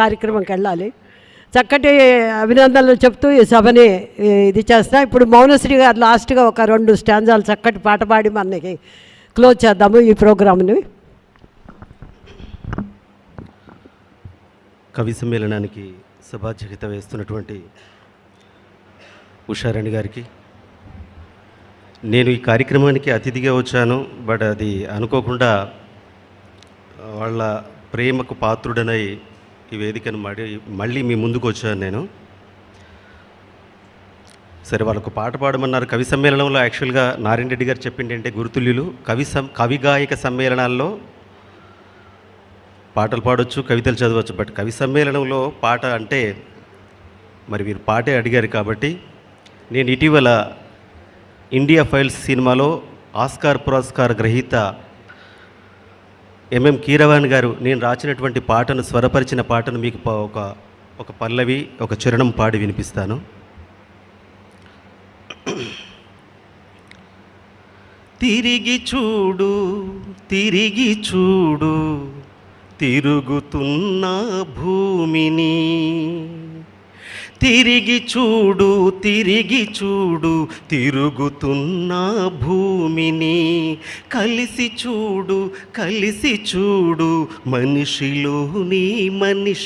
కార్యక్రమంకి వెళ్ళాలి చక్కటి అభినందనలు చెప్తూ ఈ సభని ఇది చేస్తా. ఇప్పుడు మౌనశ్రీ గారు లాస్ట్గా ఒక రెండు స్టాంజాలు చక్కటి పాట పాడి మనకి క్లోజ్ చేద్దాము ఈ ప్రోగ్రామ్ని. కవి సమ్మేళనానికి సభాధ్యక్షత వేస్తున్నటువంటి ఉషారాణి గారికి. నేను ఈ కార్యక్రమానికి అతిథిగా వచ్చాను బట్ అది అనుకోకుండా వాళ్ళ ప్రేమకు పాత్రుడనై ఈ వేదికను మళ్ళీ మళ్ళీ మీ ముందుకు వచ్చాను నేను. సరే వాళ్ళకు పాట పాడమన్నారు. కవి సమ్మేళనంలో యాక్చువల్గా నారాయణ రెడ్డి గారు చెప్పింది ఏంటంటే గురుతుల్యులు కవి సం కవి గాయక సమ్మేళనాల్లో పాటలు పాడొచ్చు కవితలు చదవచ్చు. బట్ కవి సమ్మేళనంలో పాట అంటే మరి వీరు పాటే అడిగారు కాబట్టి నేను ఇటీవల ఇండియా ఫైల్స్ సినిమాలో ఆస్కార్ పురస్కార్ గ్రహీత ఎంఎం కీరవాణి గారు నేను రాసినటువంటి పాటను స్వరపరిచిన పాటను మీకు ఒక ఒక పల్లవి ఒక చరణం పాడి వినిపిస్తాను. తిరిగి చూడు తిరిగి చూడు తిరుగుతున్న భూమిని తిరిగి చూడు తిరిగి చూడు తిరుగుతున్న భూమిని కలిసి చూడు కలిసి చూడు మనిషిలోని మనిషి